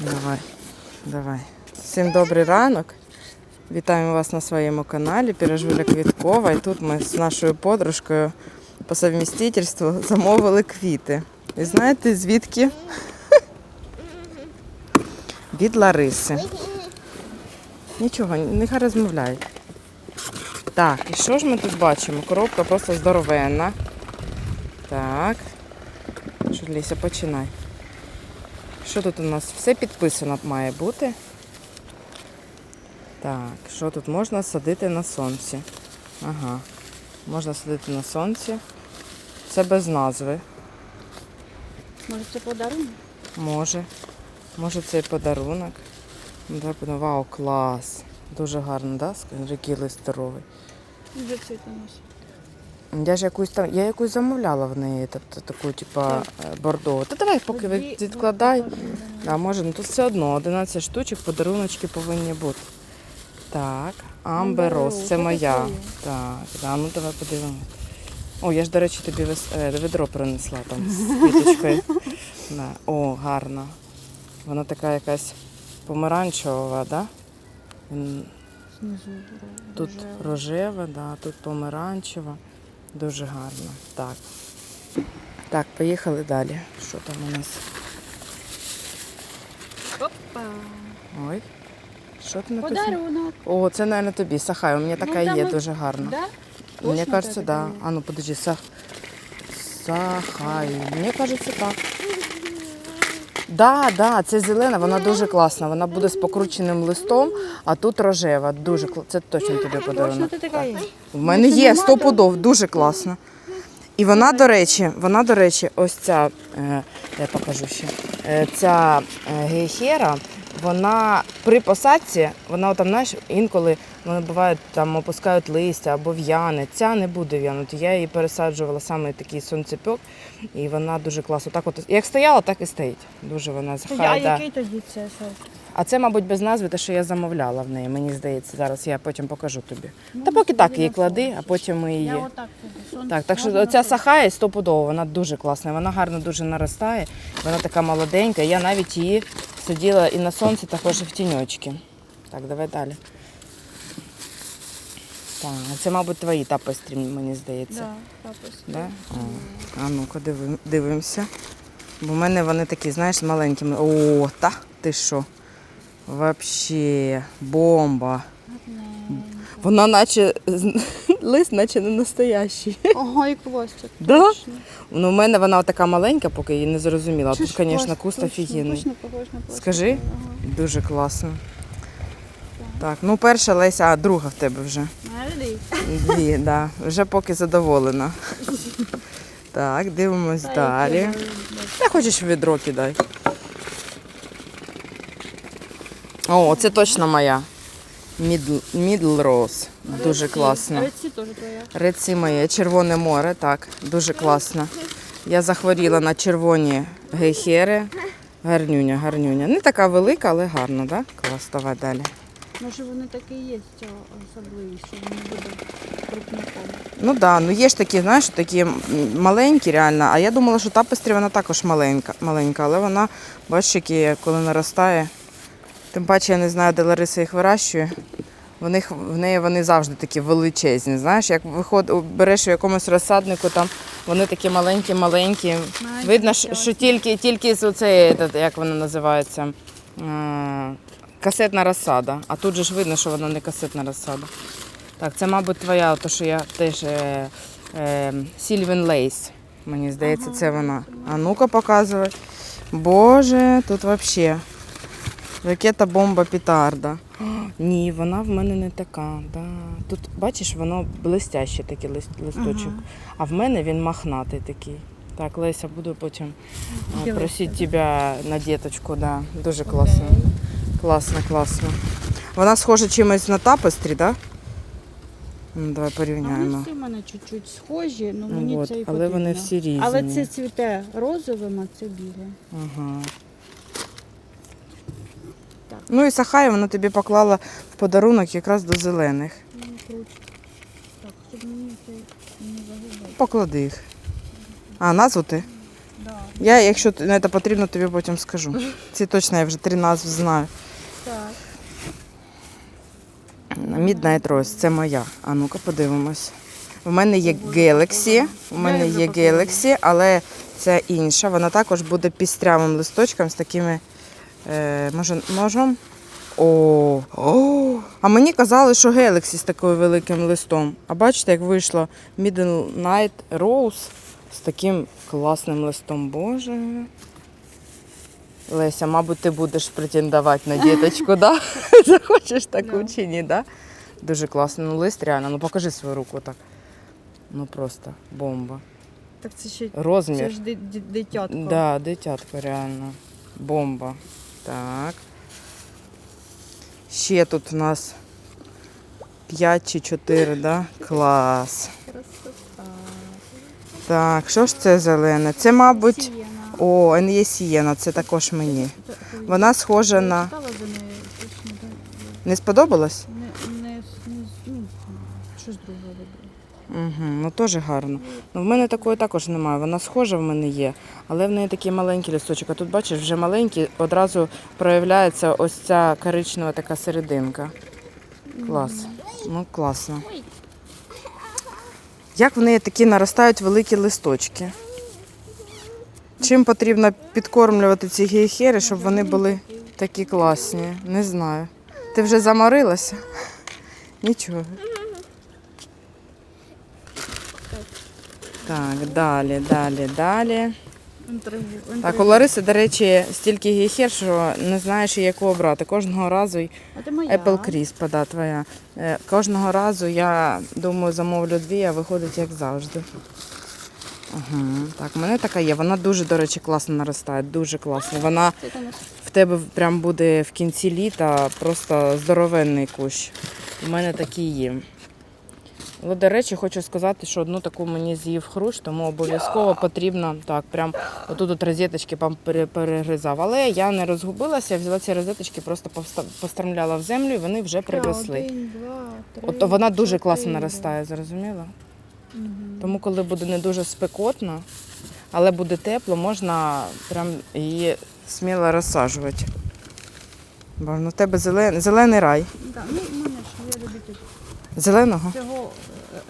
Давай, давай. Всім добрий ранок. Вітаємо вас на своєму каналі Піражуля Квіткова. І тут ми з нашою подружкою по совмістительству замовили квіти. І знаєте звідки? Від Лариси. Нічого, нехай розмовляють. Так, і що ж ми тут бачимо? Коробка просто здоровенна. Так. Що, Ліся, починай. Що тут у нас? Все підписано має бути. Так, що тут можна садити на сонці? Ага. Можна садити на сонці. Це без назви. Може це подарунок? Може. Може це і подарунок. Вау, клас. Дуже гарно, да? Скажи, який лист здоровий. Вже цвітоносить. Я ж якусь там, я якусь замовляла в неї, тобто таку, типа, е, бордову. Та давай, поки ви відкладай. А може, ну тут все одно 11 штучок, подаруночки повинні бути. Так, Амберос, це моя. Так, да, ну давай подивимось. О, я ж, до речі, тобі е, ведро принесла там з квіточкою. Да. О, гарно. Вона така якась помаранчева, да? М, Тут рожева, да, тут помаранчева. Дуже гарно. Так. Так, поїхали далі. Що там у нас? Опа. Ой. Що там написано? Подарунок. О, це, мабуть, тобі. Сахай, у мене така Ну, є і- дуже гарна. Да? Мені кажеться, кажется, так да. А ну подожди, сах... Сахай. Мені кажеться, так. Да, да, це зелена, вона дуже класна. Вона буде з покрученим листом, а тут рожева. Дуже кл- Це точно тобі Точно подарунок. ти така є. В мене є сто пудов, дуже класно. І вона, до речі, вона, до речі, ось ця, е, я покажу ще, е, ця е, гейхера, вона при посадці, вона там, знаєш, інколи вони бувають там опускають листя або в'яне. Ця не буде в'янути. Я її пересаджувала саме такий сонцепьок, і вона дуже класно. Так от, як стояла, так і стоїть. Дуже вона А захай, да. який тоді це сорт? А це, мабуть, без назви, те, що я замовляла в неї. Мені здається, зараз я потім покажу тобі. Ну, Та поки так її клади, а потім ми її. Я отак тобі. Так, так що на сахая стопудово, вона дуже класна. Вона гарно дуже наростає. Вона така молоденька. Я навіть її сиділа і на сонці, також і в тіньочки. Так, давай далі. Так, це, мабуть, твої тапострі, мені здається. Да, папа. Да? А, а ну-ка дивим, дивимося. Бо в мене вони такі, знаєш, з маленькими. О, та ти що? Вообще бомба. Вона наче лист, наче не настоящий. Ого, і хвостик. Да? Ну, у мене вона така маленька, поки її не зрозуміла. Чи Тут, ж звісно, хвост, куст точно, офігенний. Точно похож на хвост. Скажи. Ага. Дуже класно. Так, ну перша Леся, а друга в тебе вже. Really? Дві, да. Вже поки задоволена. Так, дивимось Та, далі. Та хочеш відро кидай. О, це точно моя. Мідл, Middle Rose. Дуже класно. Red теж твоя. Реці моє, Червоне море, так, дуже класно. Я захворіла на червоні гейхери. Гарнюня, гарнюня. Не така велика, але гарна, так? Да? Клас, давай далі. Може вони такі є, ця особливість, що вони будуть крупником. Ну так, да, ну є ж такі, знаєш, такі маленькі реально. А я думала, що тапестрі вона також маленька, маленька, але вона, бачиш, які, коли наростає. Тим паче я не знаю, де Лариса їх вирощує. В, них, в неї вони завжди такі величезні. Знаєш, як виход, береш у якомусь розсаднику, там вони такі маленькі-маленькі. Видно, що, що тільки, тільки з оцеї, як вона називається, касетна розсада. А тут же ж видно, що вона не касетна розсада. Так, це, мабуть, твоя, то що я теж е, е, Sylvan Lace. Мені здається, це вона. А ну-ка показуй. Боже, тут взагалі. Ракета бомба петарда. О, Ні, вона в мене не така. Да. Тут, бачиш, воно блестяще такий лист, листочок. А в мене він махнатий такий. Так, Леся, буду потім а, просити тебе на діточку. Да. Дуже класно. Класно, класно. Вона схожа чимось на тапестрі, так? Да? Ну, давай вони порівняємо. всі в мене чуть-чуть схожі, але Ну, мені от, це і але вони всі різні. Але це цвіте розовим, а це біле. Ага. Ну і Сахая вона тобі поклала в подарунок якраз до зелених. Так, щоб мені це не загубити. Поклади їх. А, назву ти? Да, Я, якщо не це потрібно, тобі потім скажу. Ці точно я вже три назви знаю. Так. Midnight Rose, це моя. А ну-ка подивимось. У мене є Galaxy, у мене є Galaxy, але це інша. Вона також буде пістрявим листочком з такими. Е, може, можем? О, о, а мені казали, що Galaxy з такою великим листом. А бачите, як вийшло Midnight Rose з таким класним листом. Боже. Леся, мабуть, ти будеш претендувати на діточку, да? Захочеш таку чи ні, да? Дуже класно. Ну, лист реально. Ну покажи свою руку так. Ну просто бомба. Так це ще це ж ди- ди- дитятко. Да, дитятко, реально. Бомба. Так. Ще тут у нас 5 чи 4, да? Клас. Красота. Так, що ж це зелене? Це, мабуть, о, НЄ Сієна, це також мені. Вона схожа на. Не сподобалось? Не, не, не, ну, щось друге вибрала. Угу, ну теж гарно. Ну, в мене такої також немає. Вона схожа в мене є, але в неї такий маленький листочок. А тут бачиш, вже маленький, одразу проявляється ось ця коричнева така серединка. Клас. Ну, класно. Як в неї такі наростають великі листочки? Чим потрібно підкормлювати ці гейхери, щоб вони були такі класні? Не знаю. Ти вже заморилася? Нічого. Так, далі, далі, далі. Так, у. Лариси, до речі, стільки гейхер, що не знаєш, яку обрати. Кожного разу. Apple Crisp, да, твоя. Е, Кожного разу я думаю, замовлю дві, а виходить як завжди. Ага, так, у мене така є. Вона дуже, до речі, класно наростає, дуже класно. Вона в тебе прям буде в кінці літа просто здоровенний кущ. У мене такі є. Але, до речі, хочу сказати, що одну таку мені з'їв хрущ, тому обов'язково потрібно так, прям отут от розеточки перегризав. Але я не розгубилася, взяла ці розеточки, просто постромляла в землю і вони вже приросли. Один, два, три, От вона дуже класно наростає, зрозуміла? Мгм. Тому, коли буде не дуже спекотно, але буде тепло, можна прям її сміло розсаджувати. Бо ну, в тебе зелений, зелений рай. Да, ну, в мене ж я любитель. Зеленого? Всього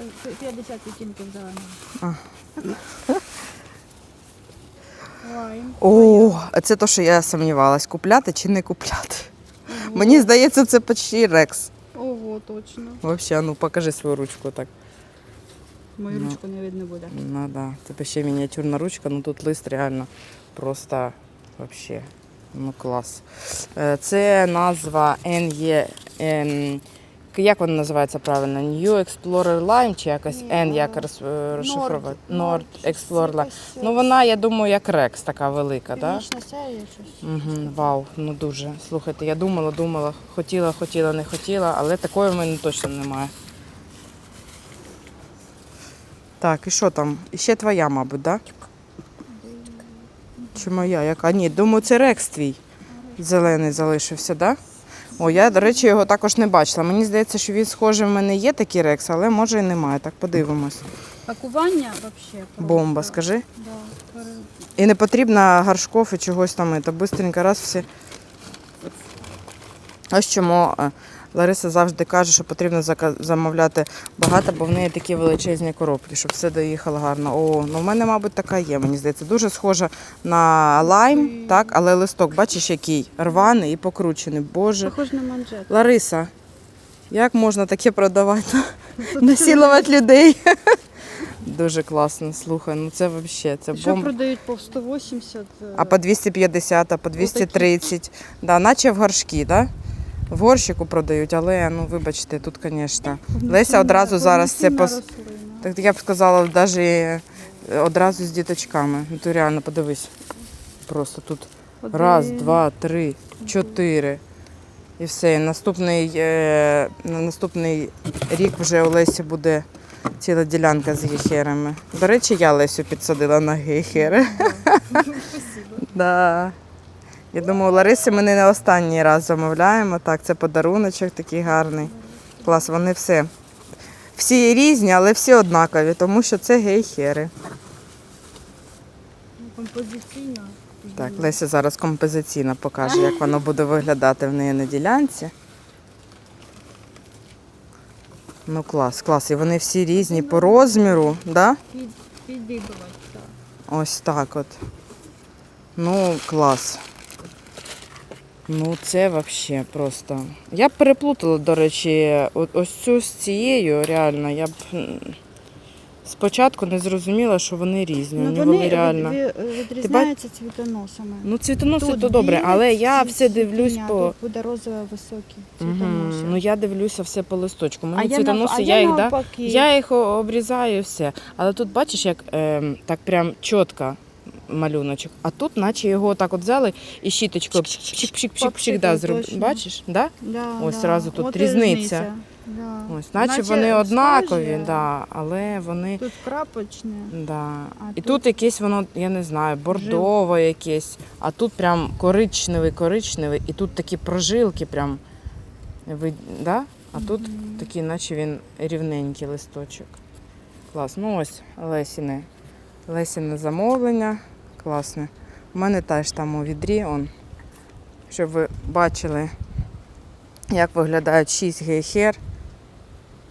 е, е, 50 відтінків зеленого. О, а це то, що я сумнівалась, купляти чи не купляти. Ого. Мені здається, це почти рекс. Ого, точно. Взагалі, ну покажи свою ручку так. Мою Ну. ручку не видно буде. Ну да. Тебе ще мініатюрна ручка, ну тут лист реально просто вообще. Ну клас. Е, Це назва NE. Як вона називається правильно? New Explorer Lime чи якось N ну, як роз- розшифрувати? Nord, Explorer е, Ну вона, я думаю, як Рекс така велика, так? Угу, вау, ну дуже. Слухайте, я думала, думала, хотіла, хотіла, не хотіла, але такої в мене точно немає. Так, і що там? І ще твоя, мабуть, так? Чи моя? Яка? Ні, думаю, це рекс твій. Зелений залишився, так? О, я, до речі, його також не бачила. Мені здається, що він схожий в мене є такий рекс, але може і немає. Так, подивимось. Пакування взагалі. Бомба, скажи. Да, пере- І не потрібно горшков і чогось там. Це швидко раз всі. Ось чому е, Лариса завжди каже, що потрібно замовляти багато, бо в неї такі величезні коробки, щоб все доїхало гарно. О, ну в мене, мабуть, така є. Мені здається, дуже схожа на лайм, так, але листок, бачиш, який рваний і покручений. Боже. Похож на манжет. Лариса, як можна таке продавати? Насилувати людей. Дуже класно, слухай, ну це взагалі, це Що бомба. продають по 180? е, А по 250, а по 230. Да, наче в горшки, да? В горщику продають, але ну вибачте, тут, звісно. Леся одразу зараз це пос... Так я б сказала, навіть одразу з діточками. Ну ти реально подивись. Просто тут раз, два, три, чотири. І все. І наступний, е, наступний рік вже у Лесі буде ціла ділянка з гейхерами. До речі, я Лесю підсадила на гейхери. Да. Я думаю, у Лариси ми не на останній раз замовляємо. Так, це подаруночок такий гарний. Клас, вони все. Всі різні, але всі однакові, тому що це гейхери. композиційно. Так, Леся зараз композиційно покаже, як воно буде виглядати в неї на ділянці. Ну клас, клас. І вони всі різні по розміру, да? Підібувати, так. Ось так от. Ну, клас. Ну, це взагалі просто. Я б переплутала, до речі, ось цю з цією, реально, я б спочатку не зрозуміла, що вони різні. Ну, вони, вони реально. від- від- відрізняються цвітоносами. Ну, цвітоноси Тут то добре, білі але я ці- все дивлюсь по. Тут буде розове високі цвітоноси. Ну я дивлюся все по листочку. Мені я, цвітоноси, нав... а я, я їх да, навпаки. я їх о- обрізаю і все. Але тут бачиш, як ем, так прям чітко малюночок. А тут, наче його так от взяли і щіточкою пшик-пшик-пшик-пшик, да, зроб... бачиш? Да? Да, Ось да. зразу тут От різниця. Да. Ось, наче, вони схожі, однакові, да, але вони. Тут крапочне. Да. А І тут- тут якесь воно, я не знаю, бордове якесь, а тут прям коричневий, коричневий, і тут такі прожилки прям. Ви... Да? А тут такий, наче він рівненький листочок. Клас. Ну ось Лесіне. Лесіне замовлення. Класне. У мене теж там у відрі, он, щоб ви бачили, як виглядають 6 гейхер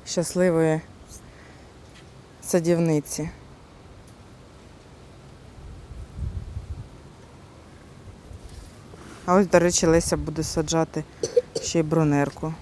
щасливої садівниці. А ось, до речі, Леся буде саджати ще й бронерку.